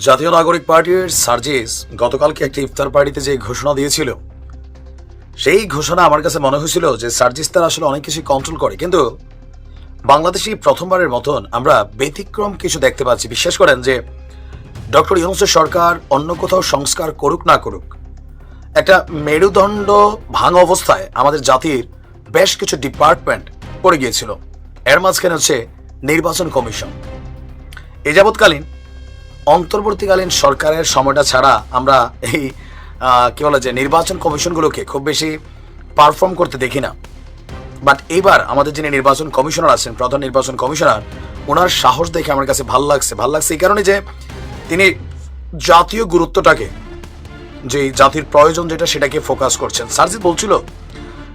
জাতীয় নাগরিক পার্টির সার্জিস গতকালকে একটি ইফতার পার্টিতে যে ঘোষণা দিয়েছিল, সেই ঘোষণা আমার কাছে মনে হয়েছিল যে সার্জিস তার আসলে অনেক কিছু কন্ট্রোল করে। কিন্তু বাংলাদেশি প্রথমবারের মতন আমরা ব্যতিক্রম কিছু দেখতে পাচ্ছি। বিশ্বাস করেন যে ডক্টর ইউনুসের সরকার অন্য কোথাও সংস্কার করুক না করুক, একটা মেরুদণ্ড ভাঙ অবস্থায় আমাদের জাতির বেশ কিছু ডিপার্টমেন্ট পড়ে গিয়েছিল। এর মাঝখানে হচ্ছে নির্বাচন কমিশন। এ যাবৎকালীন অন্তর্বর্তীকালীন সরকারের সময়টা ছাড়া আমরা এই কী বলে যে, নির্বাচন কমিশনগুলোকে খুব বেশি পারফর্ম করতে দেখি না। বাট এবার আমাদের যিনি নির্বাচন কমিশনার আছেন, প্রধান নির্বাচন কমিশনার ওনার সাহস দেখে আমার কাছে ভালো লাগছে। ভালো লাগছে এই কারণে যে তিনি জাতীয় গুরুত্বটাকে, যে জাতির প্রয়োজন যেটা সেটাকে ফোকাস করছেন। সার্জিৎ বলছিল,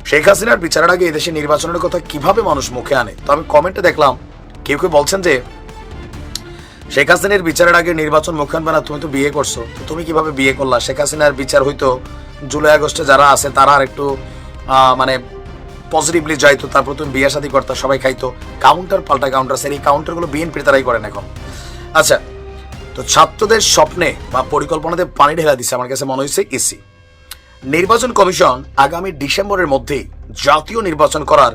শেখ হাসিনার বিচারের আগে এদেশে নির্বাচনের কথা কীভাবে মানুষ মুখে আনে? তো আমি কমেন্টে দেখলাম, কেউ কেউ বলছেন যে শেখ হাসিনার বিচারের আগে নির্বাচন মুখে আনবে না তুমি তো বিয়ে করছ। তুমি কীভাবে বিয়ে করলা? শেখ হাসিনার বিচার হইতো জুলাই আগস্টে যারা আছে তারা আর একটু মানে পজিটিভলি যাইতো, তারপর তুমি বিয়ে শাদী করতা, সবাই খাইতো। কাউন্টার পাল্টা কাউন্টার সেই কাউন্টারগুলো বিএনপির তারাই করেন এখন। আচ্ছা তো ছাত্রদের স্বপ্নে বা পরিকল্পনাতে পানি ঢেলা দিচ্ছে আমার কাছে মনে হয়েছে ইসি। নির্বাচন কমিশন আগামী ডিসেম্বরের মধ্যেই জাতীয় নির্বাচন করার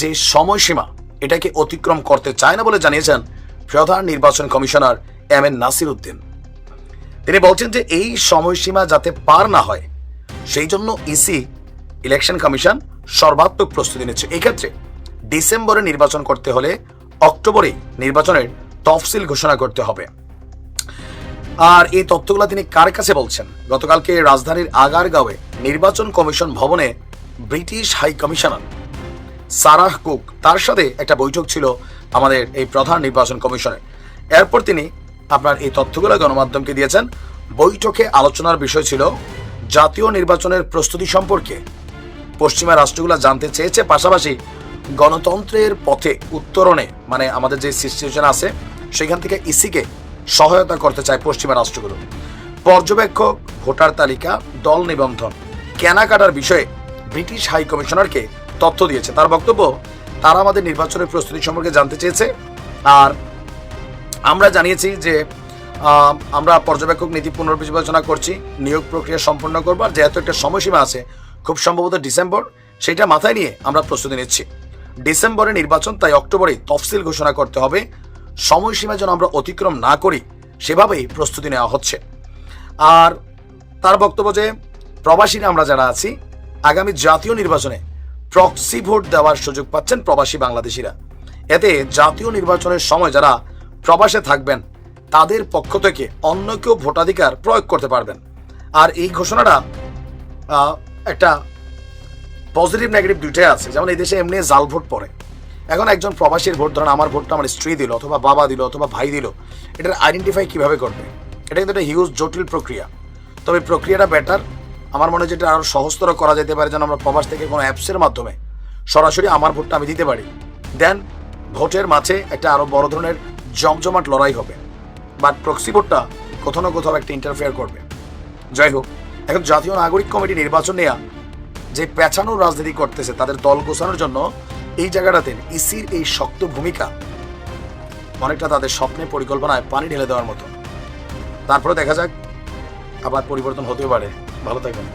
যে সময়সীমা, এটাকে অতিক্রম করতে চায় না বলে জানিয়েছেন প্রধান নির্বাচন commissioner M N Nasir Uddin. তিনি বলছেন যে এই সময়সীমা যাতে পার না হয়, সেই জন্য ইসি ইলেকশন কমিশন সর্বাত্মক প্রস্তুতি নিচ্ছে। এক্ষেত্রে ডিসেম্বরে নির্বাচন করতে হলে অক্টোবরে নির্বাচনের তফসিল ঘোষণা করতে হবে। আর এই তথ্যগুলো তিনি কার কাছে বলছেন? গতকালকে রাজধানীর আগারগাঁওয়ে নির্বাচন কমিশন ভবনে British high commissioner Sarah Cook তার সাথে একটা বৈঠক ছিল আমাদের এই প্রধান নির্বাচন কমিশনের এরপর তিনি আপনার এই তথ্যগুলো গণমাধ্যমকে দিয়েছেন। বৈঠকে আলোচনার বিষয় ছিল জাতীয় নির্বাচনের প্রস্তুতি সম্পর্কে। পশ্চিমা রাষ্ট্রগুলো জানতে চেয়েছে পাশাপাশি গণতন্ত্রের পথে উত্তরণে মানে আমাদের যে সিচুয়েশন আছে, সেখান থেকে ইসিকে সহায়তা করতে চায় পশ্চিমা রাষ্ট্রগুলো। পর্যবেক্ষক, ভোটার তালিকা, দল নিবন্ধন, কেনাকাটার বিষয়ে ব্রিটিশ হাই কমিশনারকে তথ্য দিয়েছে। তার বক্তব্য তারা আমাদের নির্বাচনের প্রস্তুতি সম্পর্কে জানতে চেয়েছে। আর আমরা জানিয়েছি যে আমরা পর্যবেক্ষক নীতি পুনর্বিবেচনা করছি, নিয়োগ প্রক্রিয়া সম্পন্ন করব, আর যেহেতু একটা সময়সীমা আছে, খুব সম্ভবত ডিসেম্বর, সেটা মাথায় নিয়ে আমরা প্রস্তুতি নিচ্ছি। ডিসেম্বরে নির্বাচন, তাই অক্টোবরে তফসিল ঘোষণা করতে হবে। সময়সীমা যেন আমরা অতিক্রম না করি, সেভাবেই প্রস্তুতি নেওয়া হচ্ছে। আর তার বক্তব্য যে, প্রবাসীরা আমরা যারা আছি, আগামী জাতীয় নির্বাচনে প্রক্সি ভোট দেওয়ার সুযোগ পাচ্ছেন প্রবাসী বাংলাদেশিরা। এতে জাতীয় নির্বাচনের সময় যারা প্রবাসে থাকবেন, তাদের পক্ষ থেকে অন্য কেউ ভোটাধিকার প্রয়োগ করতে পারবেন। আর এই ঘোষণাটা একটা পজিটিভ নেগেটিভ দুইটাই আছে। যেমন এই দেশে এমনি জাল ভোট পড়ে। এখন একজন প্রবাসীর ভোট, ধরেন আমার ভোটটা আমার স্ত্রী দিল অথবা বাবা দিল অথবা ভাই দিল, এটার আইডেন্টিফাই কীভাবে করবে? এটা কিন্তু একটা হিউজ জটিল প্রক্রিয়া। তবে প্রক্রিয়াটা বেটার আমার মনে হয় যেটা আরও সহজতর করা যেতে পারে যেন আমরা প্রবাস থেকে কোনো অ্যাপসের মাধ্যমে সরাসরি আমার ভোটটা আমি দিতে পারি। দেন ভোটের মাঝে একটা আরও বড় ধরনের জমজমাট লড়াই হবে। বাট প্রক্সি ভোটটা কোথাও না কোথাও একটা ইন্টারফেয়ার করবে। যাই হোক, এখন জাতীয় নাগরিক কমিটি নির্বাচন নেওয়া যে পেছানো রাজনীতি করতেছে, তাদের দল গোছানোর জন্য এই জায়গাটাতে ইসির এই শক্ত ভূমিকা অনেকটা তাদের স্বপ্নে পরিকল্পনায় পানি ঢেলে দেওয়ার মতো। তারপরে দেখা যাক আবার পরিবর্তন হতেও পারে। ভালো থাকবেন।